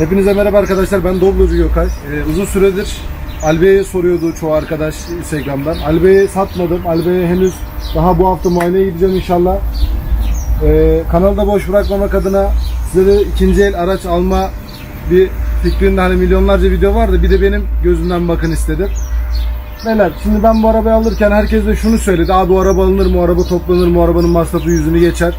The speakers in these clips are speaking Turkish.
Hepinize merhaba arkadaşlar. Ben Doblocu Gökay. Ee, uzun süredir Albe'ye soruyordu çoğu arkadaş Instagram'dan. Albe'yi satmadım. Albe'ye henüz daha bu hafta muayeneye gideceğim inşallah. Ee, kanalda boş bırakmamak adına size de ikinci el araç alma bir fikrinde hani milyonlarca video vardı. Bir de benim gözümden bakın istedim. Neler? Şimdi ben bu arabayı alırken herkes de şunu söyledi. Abi bu araba alınır mı? Araba toplanır mı? Arabanın masrafı yüzünü geçer.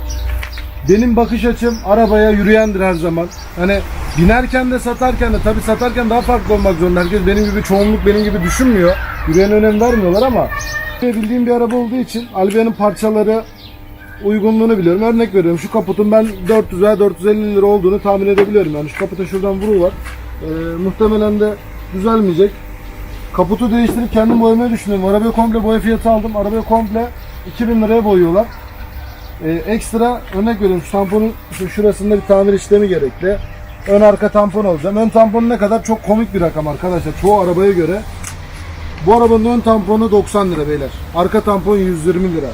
Benim bakış açım arabaya yürüyendir her zaman. Hani binerken de satarken de tabii satarken daha farklı olmak zorunda. Herkes benim gibi çoğunluk benim gibi düşünmüyor. Yürüyen önem vermiyorlar ama bildiğim bir araba olduğu için Albia'nın parçaları uygunluğunu biliyorum. Örnek veriyorum şu kaputun ben 400 veya 450 lira olduğunu tahmin edebiliyorum. Yani şu kaputa şuradan vuru var. Ee, muhtemelen de düzelmeyecek. Kaputu değiştirip kendim boyamayı düşünüyorum. Arabaya komple boya fiyatı aldım. Arabaya komple 2000 liraya boyuyorlar. Ee, ekstra örnek veriyorum tamponun şu şurasında bir tamir işlemi gerekli. Ön arka tampon alacağım. Ön tampon ne kadar çok komik bir rakam arkadaşlar. Çoğu arabaya göre. Bu arabanın ön tamponu 90 lira beyler. Arka tampon 120 lira.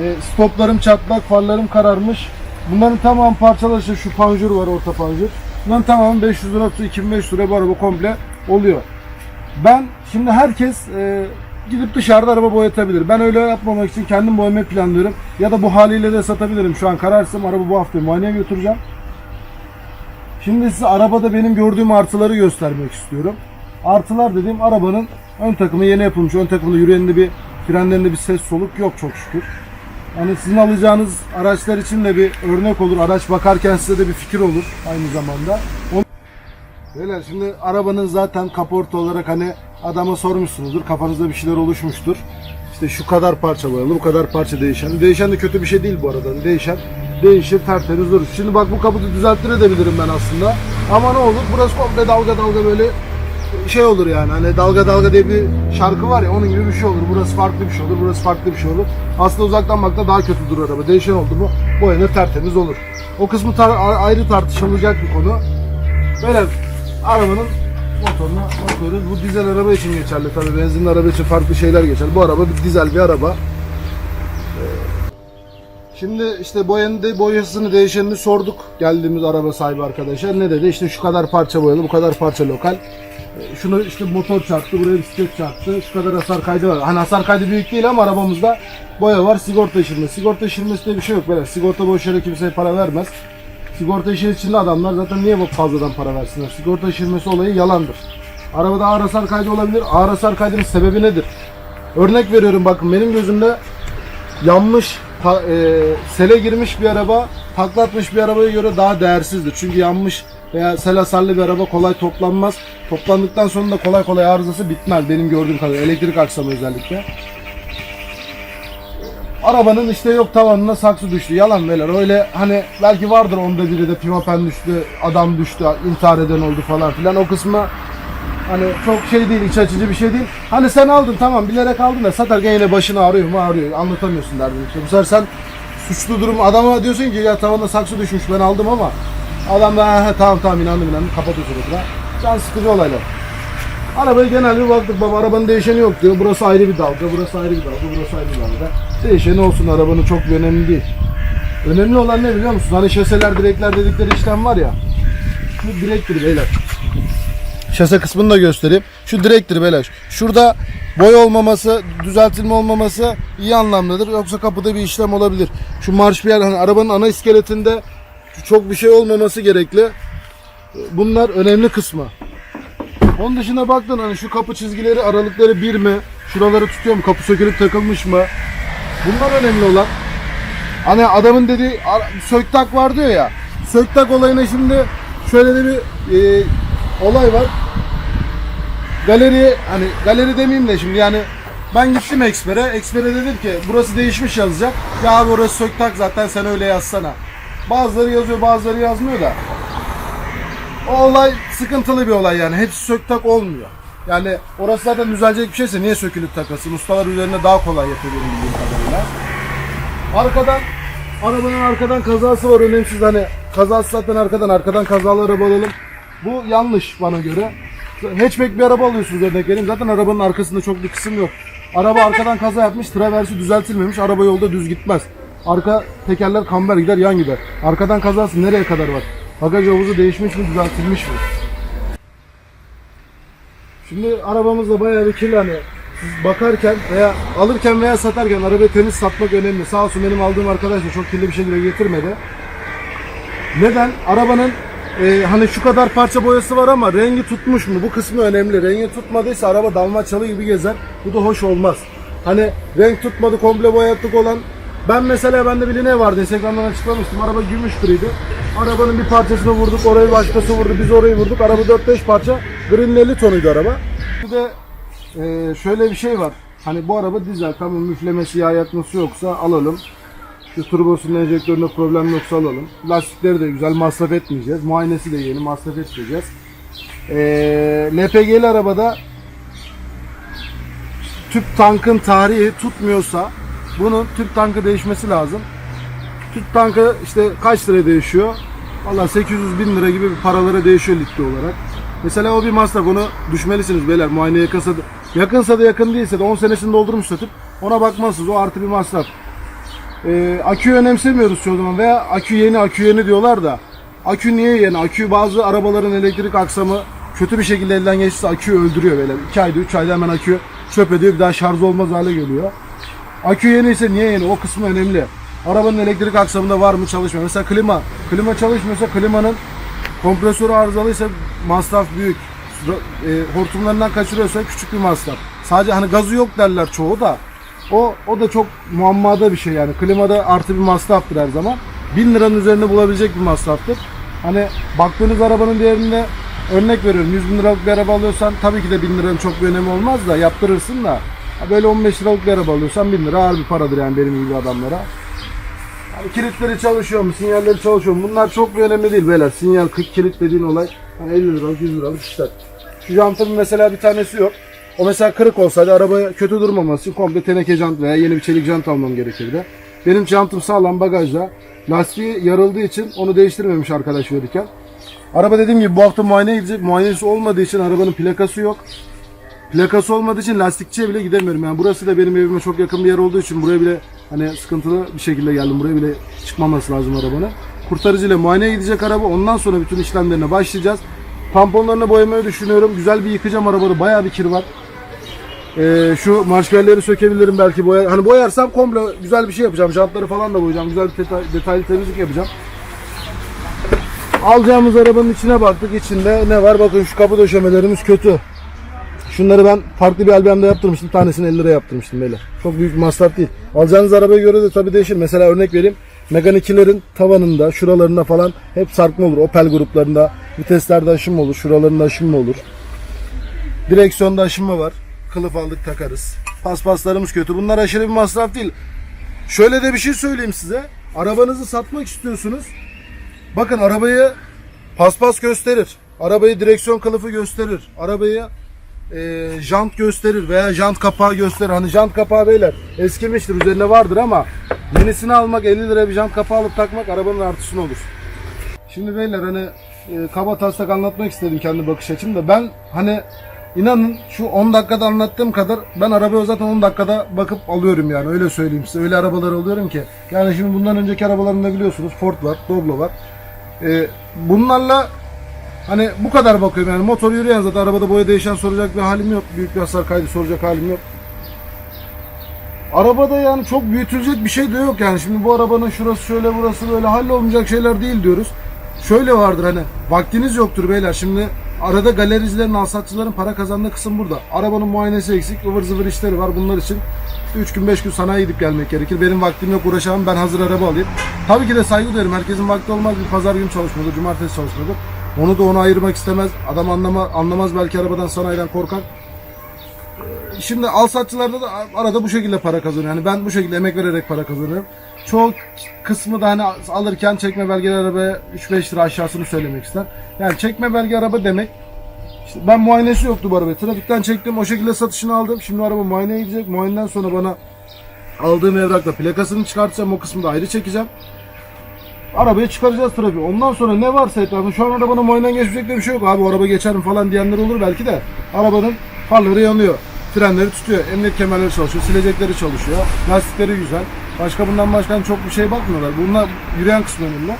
Ee, stoplarım çatlak, farlarım kararmış. Bunların tamam parçaları işte şu panjur var orta panjur. Bunların tamamı 500 lira, 2500 lira bu araba komple oluyor. Ben şimdi herkes e, gidip dışarıda araba boyatabilir. Ben öyle yapmamak için kendim boyamayı planlıyorum. Ya da bu haliyle de satabilirim. Şu an kararsım. Araba bu hafta muayeneye götüreceğim. Şimdi size arabada benim gördüğüm artıları göstermek istiyorum. Artılar dediğim arabanın ön takımı yeni yapılmış. Ön takımda yürüyeninde bir frenlerinde bir ses soluk yok çok şükür. Hani sizin alacağınız araçlar için de bir örnek olur. Araç bakarken size de bir fikir olur aynı zamanda. Beyler şimdi arabanın zaten kaporta olarak hani adama sormuşsunuzdur. Kafanızda bir şeyler oluşmuştur. İşte şu kadar parça boyalı, bu kadar parça değişen. Değişen de kötü bir şey değil bu arada. Değişen değişir, tertemiz durur. Şimdi bak bu kaputu düzelttir edebilirim ben aslında. Ama ne olur? Burası komple dalga dalga böyle şey olur yani. Hani dalga dalga diye bir şarkı var ya onun gibi bir şey olur. Burası farklı bir şey olur, burası farklı bir şey olur. Aslında uzaktan bakta daha kötü durur araba. Değişen oldu mu boyanır tertemiz olur. O kısmı tar- ayrı tartışılacak bir konu. Böyle arabanın motoruna bakıyoruz. Bu dizel araba için geçerli tabii. Benzinli araba için farklı şeyler geçer. Bu araba bir dizel bir araba. Ee, Şimdi işte boyanın boyasını değişenini sorduk geldiğimiz araba sahibi arkadaşlar. Ne dedi? İşte şu kadar parça boyalı, bu kadar parça lokal. Ee, Şunu işte motor çarptı, buraya bisiklet çarptı. Şu kadar hasar kaydı var. Hani hasar kaydı büyük değil ama arabamızda boya var, sigorta işirmesi. Sigorta işirmesi diye bir şey yok böyle. Sigorta boş yere kimseye para vermez. Sigorta işi içinde adamlar zaten niye bu fazladan para versinler? Sigorta işirmesi olayı yalandır. Arabada ağır hasar kaydı olabilir. Ağır hasar kaydının sebebi nedir? Örnek veriyorum bakın benim gözümde yanmış, pa- e, sele girmiş bir araba, taklatmış bir arabaya göre daha değersizdir. Çünkü yanmış veya sel hasarlı bir araba kolay toplanmaz. Toplandıktan sonra da kolay kolay arızası bitmez benim gördüğüm kadarıyla. Elektrik aksamı özellikle. Arabanın işte yok tavanına saksı düştü. Yalan beyler. Öyle hani belki vardır onda biri de pimapen düştü, adam düştü, intihar eden oldu falan filan. O kısmı hani çok şey değil, iç açıcı bir şey değil. Hani sen aldın tamam bilerek aldın da satarken yine başını ağrıyor mu ağrıyor. Anlatamıyorsun derdini. İşte bu sefer sen suçlu durum adama diyorsun ki ya tavanda saksı düşmüş ben aldım ama adam da "Ha, ha, tamam tamam inandım inandım kapatıyor suratına. Can sıkıcı olaylar. Arabayı genelde bir baktık baba arabanın değişeni yok diyor. Burası ayrı bir dalga, burası ayrı bir dalga, burası ayrı bir dalga. Değişeni olsun arabanın çok bir önemli değil. Önemli olan ne biliyor musun? Hani şaseler, direkler dedikleri işlem var ya. Şu direktir beyler. Şase kısmını da göstereyim. Şu direktir beyler. Şurada boy olmaması, düzeltilme olmaması iyi anlamdadır. Yoksa kapıda bir işlem olabilir. Şu marş bir yer, hani arabanın ana iskeletinde çok bir şey olmaması gerekli. Bunlar önemli kısmı. Onun dışına baktın hani şu kapı çizgileri aralıkları bir mi? Şuraları tutuyor mu? Kapı sökülüp takılmış mı? Bunlar önemli olan. Hani adamın dediği ara- söktak var diyor ya. Söktak olayına şimdi şöyle de bir e, olay var. Galeri hani galeri demeyeyim de şimdi yani ben gittim Eksper'e. Eksper'e dedim ki burası değişmiş yazacak. Ya abi orası söktak zaten sen öyle yazsana. Bazıları yazıyor bazıları yazmıyor da. O olay sıkıntılı bir olay yani. Hepsi söktak olmuyor. Yani orası zaten düzelecek bir şeyse niye sökülüp takasın? Ustalar üzerinde daha kolay yapıyor bildiğim kadarıyla. Arkadan, arabanın arkadan kazası var önemsiz hani kazası zaten arkadan, arkadan kazalı araba alalım. Bu yanlış bana göre. Hatchback bir araba alıyorsunuz örnek vereyim. Zaten arabanın arkasında çok bir kısım yok. Araba arkadan kaza yapmış, traversi düzeltilmemiş, araba yolda düz gitmez. Arka tekerler kamber gider, yan gider. Arkadan kazası nereye kadar var? Bagaj havuzu değişmiş mi, düzeltilmiş mi? Şimdi arabamızda bayağı bir kirli hani siz bakarken veya alırken veya satarken arabayı temiz satmak önemli. Sağ olsun benim aldığım arkadaş da çok kirli bir şekilde getirmedi. Neden? Arabanın e, hani şu kadar parça boyası var ama rengi tutmuş mu? Bu kısmı önemli. Rengi tutmadıysa araba dalmaçyalı gibi gezer. Bu da hoş olmaz. Hani renk tutmadı komple boyatlık olan ben mesela bende bir ne vardı Instagram'dan açıklamıştım. Araba gümüş griydi. Arabanın bir parçasını vurduk, orayı başkası vurdu, biz orayı vurduk. Araba 4-5 parça. Green 50 tonuydu araba. Bir de e, şöyle bir şey var. Hani bu araba dizel tamam müflemesi, yağ yakması yoksa alalım. Şu turbosunun enjektöründe problem yoksa alalım. Lastikleri de güzel masraf etmeyeceğiz. Muayenesi de yeni masraf etmeyeceğiz. Ee, LPG'li arabada tüp tankın tarihi tutmuyorsa bunun tüp tankı değişmesi lazım. Tüp tankı işte kaç lira değişiyor? Valla 800 bin lira gibi bir paralara değişiyor litre olarak. Mesela o bir masraf onu düşmelisiniz beyler muayene yakınsa da, yakınsa da yakın değilse de 10 senesini doldurmuş tüp ona bakmazsınız o artı bir masraf. Ee, aküyü önemsemiyoruz çoğu zaman veya akü yeni akü yeni diyorlar da akü niye yeni? Akü bazı arabaların elektrik aksamı kötü bir şekilde elden geçirse aküyü öldürüyor böyle. 2 ayda 3 ayda hemen akü çöp ediyor bir daha şarj olmaz hale geliyor. Akü yeni ise niye yeni? O kısmı önemli. Arabanın elektrik aksamında var mı çalışmıyor. Mesela klima. Klima çalışmıyorsa klimanın kompresörü arızalıysa masraf büyük. E, hortumlarından kaçırıyorsa küçük bir masraf. Sadece hani gazı yok derler çoğu da. O o da çok muammada bir şey yani. Klimada artı bir masraftır her zaman. 1000 liranın üzerinde bulabilecek bir masraftır. Hani baktığınız arabanın değerinde örnek veriyorum 100 bin liralık bir araba alıyorsan tabii ki de 1000 liranın çok bir önemi olmaz da yaptırırsın da böyle 15 liralık bir araba alıyorsan 1000 lira ağır bir paradır yani benim gibi adamlara. Hani kilitleri çalışıyor mu, sinyalleri çalışıyor mu? Bunlar çok bir önemli değil beyler. Sinyal, kilit dediğin olay hani 50 liralık, 100 liralık işler. Şu jantın mesela bir tanesi yok. O mesela kırık olsaydı arabaya kötü durmaması için komple teneke jant veya yeni bir çelik jant almam gerekirdi. Benim jantım sağlam bagajda. Lastiği yarıldığı için onu değiştirmemiş arkadaş verirken. Araba dediğim gibi bu hafta muayeneye gidecek. Muayenesi olmadığı için arabanın plakası yok. Plakası olmadığı için lastikçiye bile gidemiyorum. Yani burası da benim evime çok yakın bir yer olduğu için buraya bile hani sıkıntılı bir şekilde geldim. Buraya bile çıkmaması lazım arabanın. Kurtarıcıyla muayeneye gidecek araba. Ondan sonra bütün işlemlerine başlayacağız. Tamponlarını boyamayı düşünüyorum. Güzel bir yıkayacağım arabanı. Bayağı bir kir var. Ee, şu marşpiyerleri sökebilirim belki boya. Hani boyarsam komple güzel bir şey yapacağım. Jantları falan da boyayacağım. Güzel bir detay- detaylı temizlik yapacağım. Alacağımız arabanın içine baktık. İçinde ne var? Bakın şu kapı döşemelerimiz kötü. Şunları ben farklı bir albümde yaptırmıştım. Tanesini 50 lira yaptırmıştım böyle. Çok büyük masraf değil. Alacağınız arabaya göre de tabii değişir. Mesela örnek vereyim. Megane 2'lerin tavanında, şuralarında falan hep sarkma olur. Opel gruplarında viteslerde aşınma olur. Şuralarında aşınma olur. Direksiyonda aşınma var. Kılıf aldık takarız. Paspaslarımız kötü. Bunlar aşırı bir masraf değil. Şöyle de bir şey söyleyeyim size. Arabanızı satmak istiyorsunuz. Bakın arabayı paspas gösterir. Arabayı direksiyon kılıfı gösterir. Arabayı e, jant gösterir veya jant kapağı gösterir. Hani jant kapağı beyler eskimiştir üzerinde vardır ama yenisini almak 50 lira bir jant kapağı alıp takmak arabanın artısını olur. Şimdi beyler hani e, kaba taslak anlatmak istedim kendi bakış açımda. Ben hani inanın şu 10 dakikada anlattığım kadar ben arabaya zaten 10 dakikada bakıp alıyorum yani öyle söyleyeyim size. Öyle arabalar alıyorum ki. Yani şimdi bundan önceki arabalarında biliyorsunuz Ford var, Doblo var. E, bunlarla Hani bu kadar bakıyorum yani motor yürüyen zaten arabada boya değişen soracak bir halim yok. Büyük bir hasar kaydı soracak halim yok. Arabada yani çok büyütülecek bir şey de yok yani. Şimdi bu arabanın şurası şöyle burası böyle hallolmayacak şeyler değil diyoruz. Şöyle vardır hani vaktiniz yoktur beyler. Şimdi arada galericilerin, alsatçıların para kazandığı kısım burada. Arabanın muayenesi eksik, ıvır zıvır işleri var. Bunlar için 3 gün 5 gün sanayi gidip gelmek gerekir. Benim vaktim yok uğraşamam ben hazır araba alayım. Tabii ki de saygı duyarım. Herkesin vakti olmaz. Bir pazar günü çalışmadır, cumartesi çalışmadır. Onu da ona ayırmak istemez. Adam anlama, anlamaz belki arabadan sanayiden korkar. Şimdi alsatçılarda da arada bu şekilde para kazanıyor. Yani ben bu şekilde emek vererek para kazanıyorum. Çoğu kısmı da hani alırken çekme belgeli arabaya 3-5 lira aşağısını söylemek ister. Yani çekme belge araba demek işte ben muayenesi yoktu bu arabayı. Trafikten çektim. O şekilde satışını aldım. Şimdi araba muayeneye gidecek. Muayeneden sonra bana aldığım evrakla plakasını çıkartacağım. O kısmı da ayrı çekeceğim. Arabayı çıkaracağız trafiğe. Ondan sonra ne varsa etrafında şu an arabanın muayeneden geçmeyecek de bir şey yok. Abi araba geçerim falan diyenler olur belki de. Arabanın farları yanıyor. Frenleri tutuyor. Emniyet kemerleri çalışıyor. Silecekleri çalışıyor. Lastikleri güzel. Başka bundan başka çok bir şey bakmıyorlar. Bunlar yürüyen kısmı önemli.